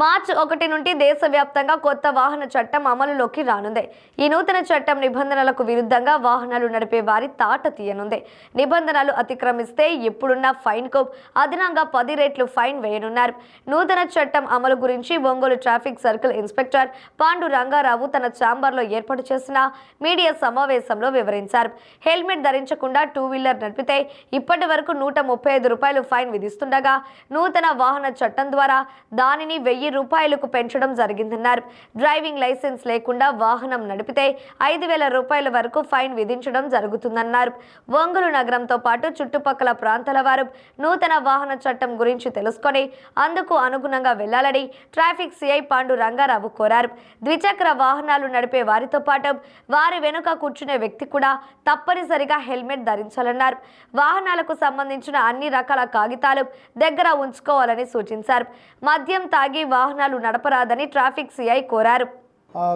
మార్చి ఒకటి నుండి దేశవ్యాప్తంగా కొత్త వాహన చట్టం అమలులోకి రానుంది. ఈ నూతన చట్టం నిబంధనలకు విరుద్ధంగా వాహనాలు నడిపే వారి తాట తీయనుంది. నిబంధనలు అతిక్రమిస్తే ఇప్పుడున్న ఫైన్కు అదనంగా పది రెట్లు ఫైన్ వేయనున్నారు. నూతన చట్టం అమలు గురించి Ongole traffic circle inspector Pandu Rangarao తన ఛాంబర్లో ఏర్పాటు చేసిన మీడియా సమావేశంలో వివరించారు. హెల్మెట్ ధరించకుండా టూ వీలర్ నడిపితే ఇప్పటి వరకు నూట ముప్పై ఐదు రూపాయలు ఫైన్ విధిస్తుండగా నూతన వాహన చట్టం ద్వారా దానిని వెయ్యి రూపాయలకు పెంచడం జరిగిందన్నారు. డ్రైవింగ్ లైసెన్స్ లేకుండా వాహనం నడిపితే ఐదు వేల రూపాయల వరకు ఫైన్ విధించడం జరుగుతుందన్నారు. ఒంగోలు నగరంతో పాటు చుట్టుపక్కల ప్రాంతాల వారు నూతన వాహన చట్టం గురించి తెలుసుకొని అందుకు అనుగుణంగా వెళ్ళాలని ట్రాఫిక్ సిఐ పాండు రంగారావు కోరారు. ద్విచక్ర వాహనాలు నడిపే వారితో పాటు వారి వెనుక కూర్చునే వ్యక్తి కూడా తప్పనిసరిగా హెల్మెట్ ధరించాలన్నారు. వాహనాలకు సంబంధించిన అన్ని రకాల కాగితాలు దగ్గర ఉంచుకోవాలని సూచించారు. మద్యం తాగి వాహనాలు నడపరాదని ట్రాఫిక్ సిఐ కోరారు.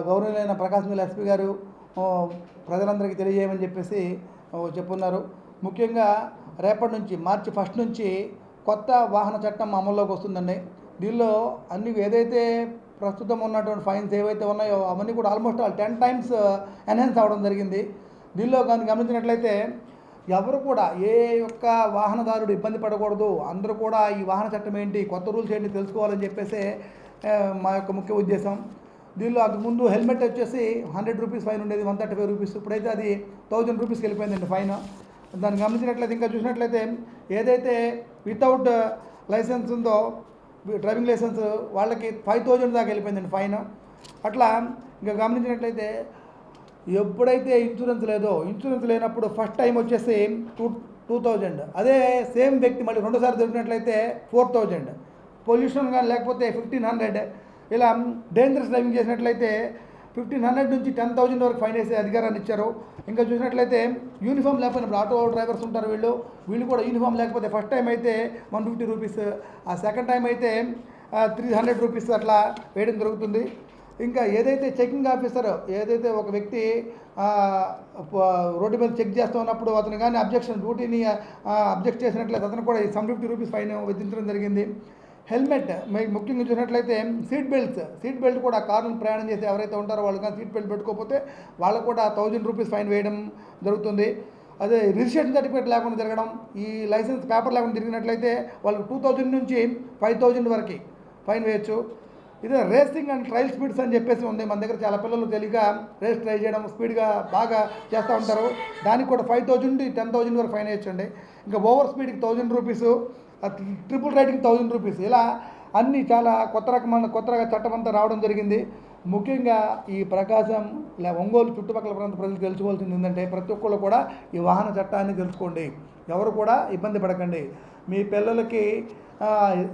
గౌరవులైన ప్రకాశం జిల్లా ఎస్పీ గారు ప్రజలందరికీ తెలియజేయమని చెప్పేసి చెప్పున్నారు. ముఖ్యంగా రేపటి నుంచి మార్చి ఫస్ట్ నుంచి కొత్త వాహన చట్టం అమల్లోకి వస్తుందండి. దీనిలో అన్ని ఏదైతే ప్రస్తుతం ఉన్నటువంటి ఫైన్స్ ఏవైతే ఉన్నాయో అవన్నీ కూడా almost all ten times enhance అవ్వడం జరిగింది. దీనిలో కానీ గమనించినట్లయితే ఎవరు కూడా ఏ యొక్క వాహనదారుడు ఇబ్బంది పడకూడదు. అందరూ కూడా ఈ వాహన చట్టం ఏంటి కొత్త రూల్స్ ఏంటి తెలుసుకోవాలని చెప్పేసి మా యొక్క ముఖ్య ఉద్దేశం. దీనిలో అంతకుముందు హెల్మెట్ వచ్చేసి హండ్రెడ్ రూపీస్ ఫైన్ ఉండేది వన్ థర్టీ ఫైవ్ రూపీస్. ఇప్పుడైతే అది థౌజండ్ రూపీస్కి వెళ్ళిపోయిందండి ఫైన్. దాన్ని గమనించినట్లయితే ఇంకా చూసినట్లయితే ఏదైతే వితౌట్ లైసెన్స్ ఉందో డ్రైవింగ్ లైసెన్స్ వాళ్ళకి ఫైవ్ థౌజండ్ దాకా వెళ్ళిపోయిందండి ఫైన్. అట్లా ఇంకా గమనించినట్లయితే ఎప్పుడైతే ఇన్సూరెన్స్ లేదో ఇన్సూరెన్స్ లేనప్పుడు ఫస్ట్ టైం వచ్చేసి టూ టూ థౌజండ్ అదే సేమ్ వ్యక్తి మళ్ళీ రెండోసారి దొరికినట్లయితే ఫోర్ థౌజండ్ పొల్యూషన్ కానీ లేకపోతే ఫిఫ్టీన్ హండ్రెడ్ ఇలా డేంజరస్ డ్రైవింగ్ చేసినట్లయితే ఫిఫ్టీన్ హండ్రెడ్ నుంచి టెన్ థౌజండ్ వరకు ఫైన్ వేసే అధికారాన్ని ఇచ్చారు. ఇంకా చూసినట్లయితే యూనిఫామ్ లేకపోతే ఇప్పుడు ఆటో డ్రైవర్స్ ఉంటారు వీళ్ళు. వీళ్ళు కూడా యూనిఫామ్ లేకపోతే ఫస్ట్ టైం అయితే వన్ ఫిఫ్టీ రూపీస్ ఆ సెకండ్ టైం అయితే త్రీ హండ్రెడ్ రూపీస్ అట్లా వేయడం జరుగుతుంది. ఇంకా ఏదైతే చెకింగ్ ఆఫీసర్ ఏదైతే ఒక వ్యక్తి రోడ్డు మీద చెక్ చేస్తూ ఉన్నప్పుడు అతను కానీ అబ్జెక్షన్ డ్యూటీని అబ్జెక్ట్ చేసినట్లయితే అతను కూడా సెవెన్ ఫిఫ్టీ రూపీస్ ఫైన్ విధించడం జరిగింది. హెల్మెట్ మీకు ముఖ్యంగా చూసినట్లయితే సీట్ బెల్ట్స్ సీట్ బెల్ట్ కూడా కారును ప్రయాణం చేసి ఎవరైతే ఉంటారో వాళ్ళు కానీ సీట్ బెల్ట్ పెట్టుకోకపోతే వాళ్ళకు కూడా థౌజండ్ రూపీస్ ఫైన్ వేయడం జరుగుతుంది. అదే రిజిస్ట్రేషన్ సర్టిఫికేట్ లేకుండా తిరగడం ఈ లైసెన్స్ పేపర్ లేకుండా తిరిగినట్లయితే వాళ్ళకి టూ థౌజండ్ నుంచి ఫైవ్ థౌజండ్ వరకు ఫైన్ వేయచ్చు. ఇది రేసింగ్ అండ్ ట్రయల్ స్పీడ్స్ అని చెప్పేసి ఉంది. మన దగ్గర చాలా పిల్లలు తెలియక రేస్ ట్రై చేయడం స్పీడ్గా బాగా చేస్తూ ఉంటారు. దానికి కూడా ఫైవ్ థౌజండ్ టెన్ థౌజండ్ వరకు ఫైన్ వేయచ్చండి. ఇంకా over స్పీడ్కి thousand rupees triple riding thousand rupees ఇలా అన్ని చాలా కొత్త రకమైన కొత్తగా చట్టం అంతా రావడం జరిగింది. ముఖ్యంగా ఈ ప్రకాశం ఇలా ఒంగోలు చుట్టుపక్కల ప్రాంత ప్రజలు తెలుసుకోవాల్సింది ఏంటంటే ప్రతి ఒక్కళ్ళు కూడా ఈ వాహన చట్టాన్ని తెలుసుకోండి. ఎవరు కూడా ఇబ్బంది పడకండి. మీ పిల్లలకి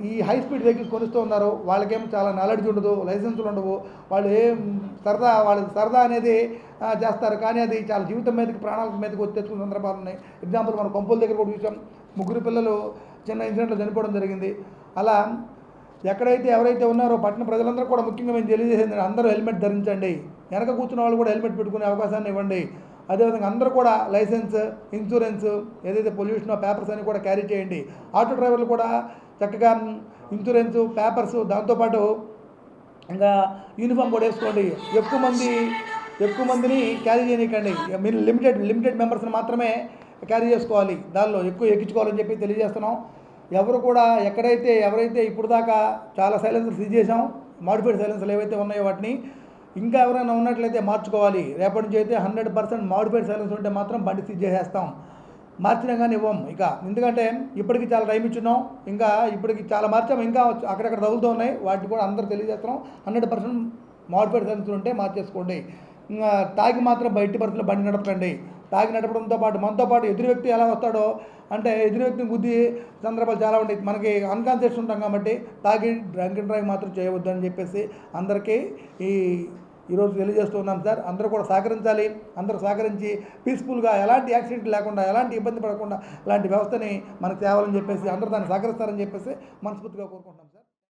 ఈ హై స్పీడ్ వెహికల్స్ కొనిస్తూ ఉన్నారు. వాళ్ళకేమో చాలా నాలెడ్జ్ ఉండదు లైసెన్సులు ఉండవు. వాళ్ళు ఏం సరదా వాళ్ళ సరదా అనేది చేస్తారు. కానీ అది చాలా జీవితం మీదకి ప్రాణాల మీదకి వచ్చి తెచ్చుకున్న సందర్భాలు ఉన్నాయి. ఎగ్జాంపుల్ మన కొంపుల దగ్గర కూడా చూసాం. ముగ్గురు పిల్లలు చిన్న ఇన్సిడెంట్లో చనిపోవడం జరిగింది. అలా ఎక్కడైతే ఎవరైతే ఉన్నారో పట్టణ ప్రజలందరూ కూడా ముఖ్యంగా మేము తెలియజేసేది అందరూ హెల్మెట్ ధరించండి. వెనక కూర్చున్న వాళ్ళు కూడా హెల్మెట్ పెట్టుకునే అవకాశాన్ని ఇవ్వండి. అదేవిధంగా అందరూ కూడా లైసెన్స్ ఇన్సూరెన్స్ ఏదైతే పొల్యూషన్ పేపర్స్ అని కూడా క్యారీ చేయండి. ఆటో డ్రైవర్లు కూడా చక్కగా ఇన్సూరెన్స్ పేపర్స్ దాంతోపాటు ఇంకా యూనిఫామ్ కూడా వేసుకోండి. ఎక్కువ మంది ఎక్కువ మందిని క్యారీ చేయనీకండి మీరు లిమిటెడ్ లిమిటెడ్ మెంబర్స్ని మాత్రమే క్యారీ చేసుకోవాలి. దానిలో ఎక్కువ ఎక్కించుకోవాలని చెప్పి తెలియజేస్తున్నాం. ఎవరు కూడా ఎక్కడైతే ఎవరైతే ఇప్పుడు దాకా చాలా సైలెన్సులు సీజ్ చేసాం మాడిఫైడ్ సైలెన్సర్లు ఏవైతే ఉన్నాయో వాటిని ఇంకా ఎవరైనా ఉన్నట్లయితే మార్చుకోవాలి. రేపటి నుంచి అయితే హండ్రెడ్ పర్సెంట్ మాడిఫైడ్ సైలెన్స్ ఉంటే మాత్రం బండి సీజ్ చేసేస్తాం. మార్చినా కానీ ఇవ్వం ఇక. ఎందుకంటే ఇప్పటికి చాలా టైం ఇచ్చున్నాం. ఇంకా ఇప్పటికి చాలా మార్చాం. ఇంకా అక్కడక్కడ తగులుతూ ఉన్నాయి. వాటిని కూడా అందరూ తెలియజేస్తాం హండ్రెడ్ పర్సెంట్ మాడిఫైడ్ సైలెన్స్ ఉంటే మార్చేసుకోండి. ఇంకా తాగి మాత్రం బయటి పరిస్థితుల్లో బండి నడపకండి. తాగి నడపడంతో పాటు మనతో పాటు ఎదురు వ్యక్తి ఎలా వస్తాడో అంటే ఎదురు వ్యక్తిని బుద్ధి సందర్భాలు చాలా ఉంటాయి మనకి అన్కాన్షియస్ ఉంటాం కాబట్టి తాగి డ్రంక్ అండ్ డ్రైవ్ మాత్రం చేయవద్దు అని చెప్పేసి అందరికీ ఈ ఈరోజు తెలియజేస్తున్నాం సార్. అందరూ కూడా సహకరించాలి. అందరూ సహకరించి పీస్ఫుల్గా ఎలాంటి యాక్సిడెంట్ లేకుండా ఎలాంటి ఇబ్బంది పడకుండా అలాంటి వ్యవస్థని మనకు తేవాలని చెప్పేసి అందరూ దాన్ని సహకరిస్తారని చెప్పేసి మనస్ఫూర్తిగా కోరుకుంటున్నాం సార్.